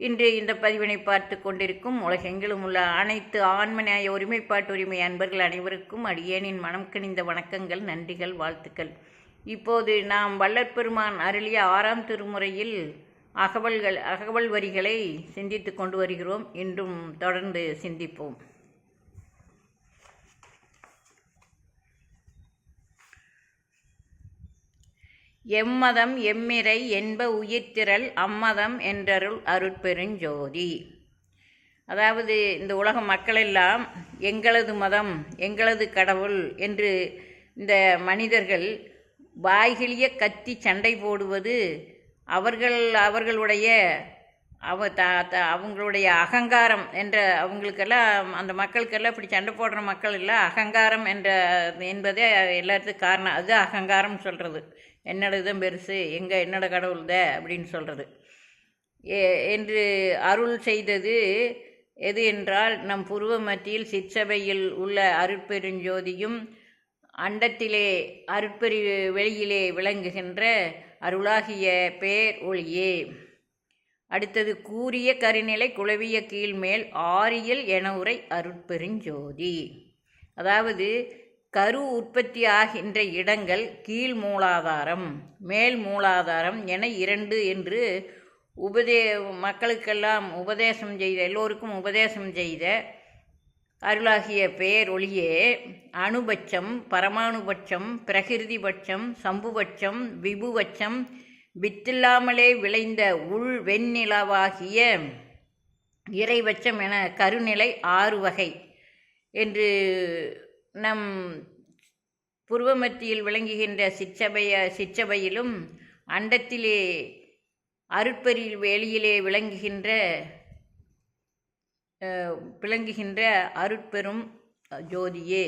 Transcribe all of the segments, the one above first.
இன்று இந்த பதிவினை பார்த்து கொண்டிருக்கும் உலகெங்கிலும் உள்ள அனைத்து ஆண்மநியாய ஒருமைப்பாட்டு உரிமை அன்பர்கள் அனைவருக்கும் அடியேனின் மனம் கணிந்த வணக்கங்கள் நன்றிகள் வாழ்த்துக்கள். இப்போது நாம் வல்லற்பெருமான் அருளிய ஆறாம் திருமுறையில் அகவல்கள் அகவல் வரிகளை சிந்தித்து கொண்டு வருகிறோம். இன்றும் தொடர்ந்து சிந்திப்போம். எம்மதம் எம்மிறை என்ப உயிர்த்திரள் அம்மதம் என்றருள் அருட்பெருஞ்சோதி அதாவது இந்த உலக மக்களெல்லாம் எங்களது மதம் எங்களது கடவுள் என்று இந்த மனிதர்கள் வாய்கிளிய கத்தி சண்டை போடுவது அவர்கள் அவர்களுடைய அவ த த அவங்களுடைய அகங்காரம் என்ற அவங்களுக்கெல்லாம் அந்த மக்களுக்கெல்லாம் இப்படி சண்டை போடுற மக்கள் எல்லாம் அகங்காரம் என்ற என்பதே எல்லாத்துக்கும் காரணம். அது அகங்காரம் சொல்கிறது என்னோட இதம் பெருசு? எங்கள் என்னோட கடவுள் த அப்படின்னு சொல்கிறது என்று அருள் செய்தது எது என்றால் நம் புருவ மத்தியில் சிற்சபையில் உள்ள அருட்பெருஞ்சோதியும் அண்டத்திலே அருட்பெரு வெளியிலே விளங்குகின்ற அருளாகிய பேர் ஒளியே. அடுத்தது கூறிய கருநிலை குளவிய கீழ்மேல் ஆரியல் என உரை அருட்பெருஞ்சோதி. அதாவது கரு உற்பத்தி ஆகின்ற இடங்கள் கீழ் மூலாதாரம் மேல் மூலாதாரம் என இரண்டு என்று உபதே மக்களுக்கெல்லாம் உபதேசம் செய்த எல்லோருக்கும் உபதேசம் செய்த அருளாகிய பேரொளியே அணுபட்சம் பரமாணுபட்சம் பிரகிருதிபட்சம் சம்புபட்சம் விபுபட்சம் வித்தில்லாமலே விளைந்த உள் வெண்ணிலவாகிய இறைபட்சம் என கருநிலை ஆறு வகை என்று நம் புருவமத்தியில் விளங்குகின்ற சிற்றபைய சிற்றபையிலும் அண்டத்திலே அருட்பரில் வெளியிலே விளங்குகின்ற விளங்குகின்ற அருட்பெரும் ஜோதியே.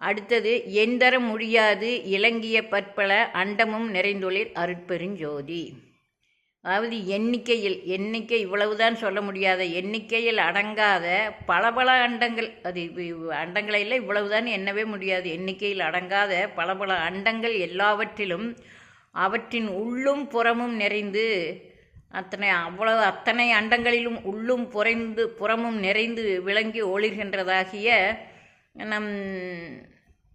அடுத்தது எந்தரம் முடியாது இலங்கிய பற்பல அண்டமும் நிறைந்தொழில் அருட்பெருஞ்சோதி அதாவது எண்ணிக்கையில் எண்ணிக்கை இவ்வளவுதான் சொல்ல முடியாத எண்ணிக்கையில் அடங்காத பல பல அண்டங்கள். அது அண்டங்களையில் இவ்வளவுதான் எண்ணவே முடியாது. எண்ணிக்கையில் அடங்காத பல பல அண்டங்கள் எல்லாவற்றிலும் அவற்றின் உள்ளும் புறமும் நிறைந்து அத்தனை அவ்வளவு அத்தனை அண்டங்களிலும் உள்ளும் புறைந்து புறமும் நிறைந்து விளங்கி ஒளிர்கின்றதாகிய நம்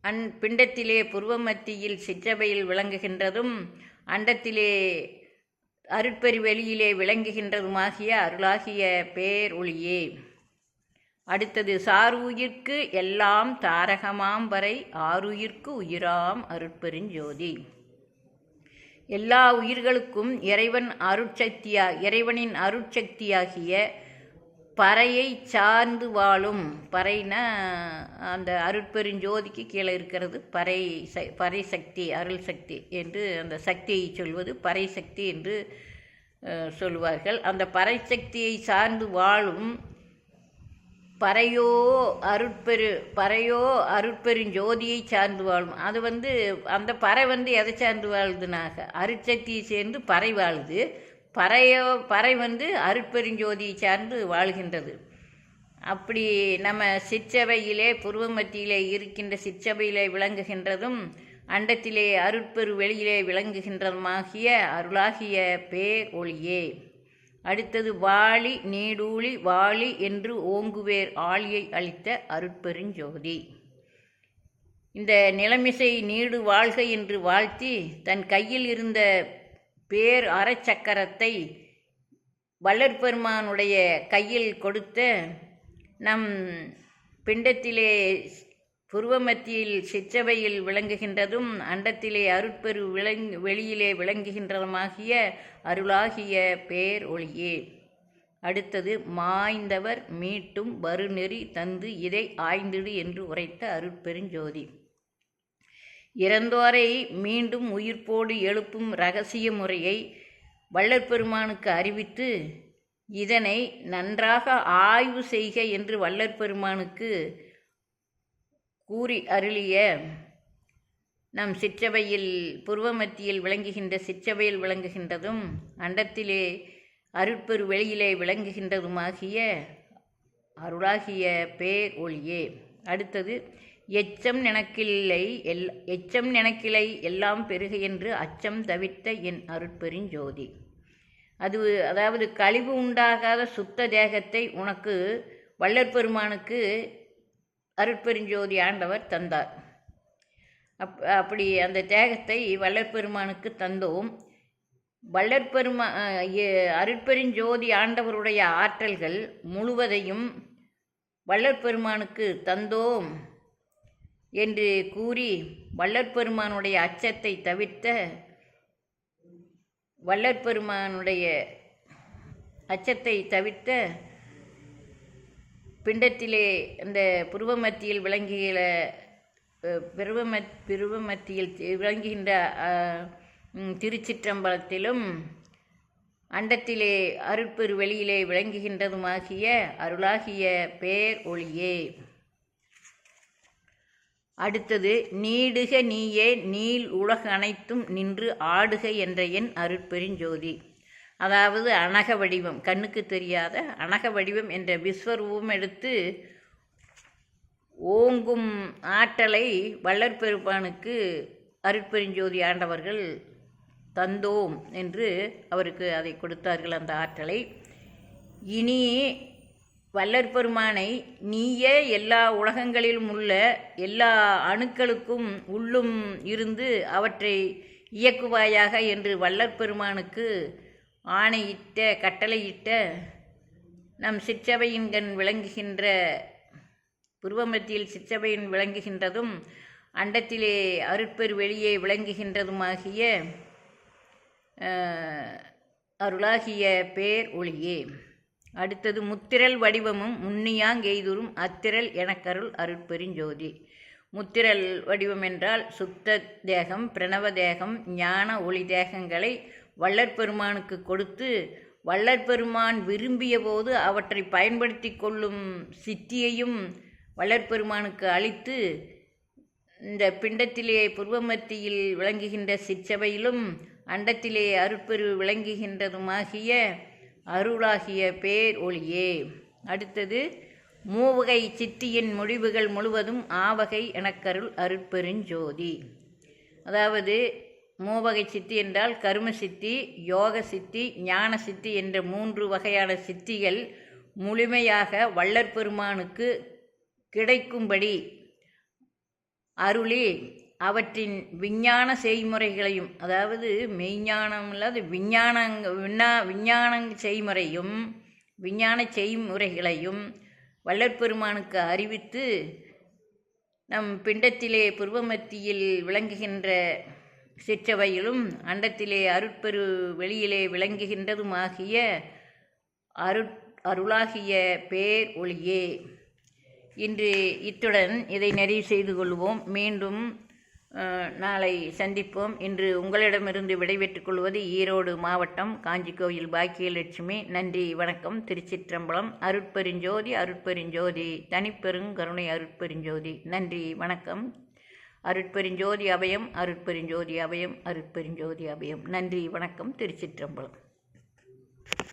அன் பிண்டத்திலே புருவமத்தியில் சிற்றவையில் விளங்குகின்றதும் அண்டத்திலே அருட்பெரு வெளியிலே விளங்குகின்றதுமாகிய அருளாகிய பேர் ஒளியே அடுத்தது சாருயிர்க்கு எல்லாம் தாரகமாம் வரை ஆறுயிர்க்கு உயிராம் அருட்பெருஞ்சோதி எல்லா உயிர்களுக்கும் இறைவன் அருட்சக்தியா இறைவனின் அருட்சக்தியாகிய பறையை சார்ந்து வாழும். பறைனா அந்த அருட்பெருஞ்சோதிக்கு கீழே இருக்கிறது பறை ச பறை சக்தி அருள் சக்தி என்று அந்த சக்தியை சொல்வது பறை சக்தி என்று சொல்வார்கள். அந்த பறை சக்தியை சார்ந்து வாழும் பறையோ அருட்பெரு பறையோ அருட்பெருஞ்சோதியை சார்ந்து வாழும். அது வந்து அந்த பறை வந்து எதை சார்ந்து வாழுதுனாக? அருட்சக்தியை சேர்ந்து பறை வாழுது. பறையோ பறை வந்து அருட்பெருஞ்சோதியை சார்ந்து வாழ்கின்றது. அப்படி நம்ம சிற்சபையிலே புருவ மத்தியிலே இருக்கின்ற சிற்சபையிலே விளங்குகின்றதும் அண்டத்திலே அருட்பெரு வெளியிலே விளங்குகின்றதுமாகிய அருளாகிய பே ஒளியே அடுத்தது வாளி நீடூழி வாளி என்று ஓங்குவேர் ஆளியை அளித்த அருட்பெருஞ்சோதி. இந்த நிலமிசை நீடு வாழ்க என்று வாழ்த்தி தன் கையில் இருந்த பேர் அறச்சக்கரத்தை வள்ளற்பெருமானுடைய கையில் கொடுத்த நம் பிண்டத்திலே புருவமத்தியில் சிற்றவையில் விளங்குகின்றதும் அண்டத்திலே அருட்பெரு விளங் வெளியிலே விளங்குகின்றதுமாகிய அருளாகிய பேர் ஒளியே. அடுத்தது மாய்ந்தவர் மீட்டும் வருநெறி தந்து இதை ஆய்ந்திடு என்று உரைத்த அருட்பெருஞ்சோதி இறந்தோரை மீண்டும் உயிர்ப்போடு எழுப்பும் இரகசிய முறையை வள்ளற்பெருமானுக்கு அறிவித்து இதனை நன்றாக ஆய்வு செய்க என்று வள்ளற்பெருமானுக்கு கூறி அருளிய நம் சிற்றவையில் புருவமத்தியில் விளங்குகின்ற சிற்றவையில் விளங்குகின்றதும் அண்டத்திலே அருட்பெரு வெளியிலே விளங்குகின்றதுமாகிய அருளாகிய பே ஒளியே. அடுத்தது எச்சம் நினக்கில்லை எல் எச்சம் நினக்கிலை எல்லாம் பெருக என்று அச்சம் தவிர்த்த என் அருட்பெருஞ்சோதி அது அதாவது கழிவு உண்டாகாத சுத்த தேகத்தை உனக்கு வள்ளற் பெருமானுக்கு அருட்பெருஞ்சோதி ஆண்டவர் தந்தார். அப் அப்படி அந்த தேகத்தை வள்ளற் பெருமானுக்கு தந்தோம். வள்ளற் பெருமா அருட்பெருஞ்சோதி ஆண்டவருடைய ஆற்றல்கள் முழுவதையும் வள்ளற் பெருமானுக்கு தந்தோம். என்று கூறி வல்லற்பெருமானுடைய அச்சத்தை தவிர்த்த வல்லற்பெருமானுடைய அச்சத்தை தவிர்த்த பிண்டத்திலே அந்த புருவமத்தியில் விளங்குகிற பிருவமத் பிருவமத்தியில் விளங்குகின்ற திருச்சிற்றம்பலத்திலும் அண்டத்திலே அருட்பெரு வெளியிலே விளங்குகின்றதுமாகிய அருளாகிய பேர் ஒளியே. அடுத்தது நீடுக நீயே நீள் உலக அனைத்தும் நின்று ஆடுக என்ற என் அருட்பெருஞ்சோதி அதாவது அனக வடிவம் கண்ணுக்கு தெரியாத அனக வடிவம் என்ற விஸ்வரூபம் எடுத்து ஓங்கும் ஆற்றலை வள்ளற்பெருப்பானுக்கு அருட்பெருஞ்சோதி ஆண்டவர்கள் தந்தோம் என்று அவருக்கு அதை கொடுத்தார்கள் அந்த ஆற்றலை. இனி வல்லற் பெருமானை நீயே எல்லா உலகங்களிலும் உள்ள எல்லா அணுக்களுக்கும் உள்ளும் இருந்து அவற்றை இயக்குவாயாக என்று வல்லற் பெருமானுக்கு ஆணையிட்ட கட்டளையிட்ட நம் சிற்றவையின்கண் விளங்குகின்ற புருவமத்தியில் சிற்றவையின் விளங்குகின்றதும் அண்டத்திலே அருட்பெரு வெளியே விளங்குகின்றதுமாகிய அருளாகிய பேர் ஒளியே. அடுத்தது முத்திரல் வடிவமும் முன்னியாங்கெய்துரும் அத்திரல் எனக்கருள் அருட்பெருஞ்சோதி. முத்திரல் வடிவம் என்றால் சுத்த தேகம் பிரணவ தேகம் ஞான ஒளி தேகங்களை வள்ளற்பெருமானுக்கு கொடுத்து வள்ளற்பெருமான் விரும்பிய போது அவற்றை பயன்படுத்தி கொள்ளும் சித்தியையும் வள்ளற்பெருமானுக்கு அளித்து இந்த பிண்டத்திலே புருவமத்தியில் விளங்குகின்ற சிற்சபையிலும் அண்டத்திலே அருட்பெரு விளங்குகின்றதுமாகிய அருளாகிய பேர் ஒளியே அடுத்தது மூவகை சித்தியின் முடிவுகள் முழுவதும் ஆவகை எனக்கருள் அருட்பெருஞ்சோதி. அதாவது மூவகை சித்தி என்றால் கரும சித்தி யோக சித்தி ஞான சித்தி என்ற மூன்று வகையான சித்திகள் முழுமையாக வள்ளற்பெருமானுக்கு கிடைக்கும்படி அருளி அவற்றின் விஞ்ஞான செய்முறைகளையும் அதாவது மெய்ஞானம் இல்லாத விஞ்ஞான விண்ணா விஞ்ஞான செய்முறையும் விஞ்ஞான செய்முறைகளையும் வள்ளற்பெருமானுக்கு அறிவித்து நம் பிண்டத்திலே புருவமத்தியில் விளங்குகின்ற சிற்றவையிலும் அண்டத்திலே அருட்பெரு வெளியிலே விளங்குகின்றதுமாகிய அருட் அருளாகிய பேர் ஒளியே. இன்று இத்துடன் இதை நிறைவு செய்து கொள்வோம். மீண்டும் நாளை சந்திப்போம். இன்று உங்களிடமிருந்து விடைபெற்றுக் கொள்வது ஈரோடு மாவட்டம் காஞ்சி கோயில் பாக்கியலட்சுமி. நன்றி வணக்கம். திருச்சிற்றம்பலம் அருட்பெருஞ்சோதி அருட்பெருஞ்சோதி. தனிப்பெருங்கருணை அருட்பெருஞ்சோதி. நன்றி வணக்கம். அருட்பெருஞ்சோதி அபயம் அருட்பெருஞ்சோதி அபயம் அருட்பெருஞ்சோதி அபயம். நன்றி வணக்கம். திருச்சிற்றம்பலம்.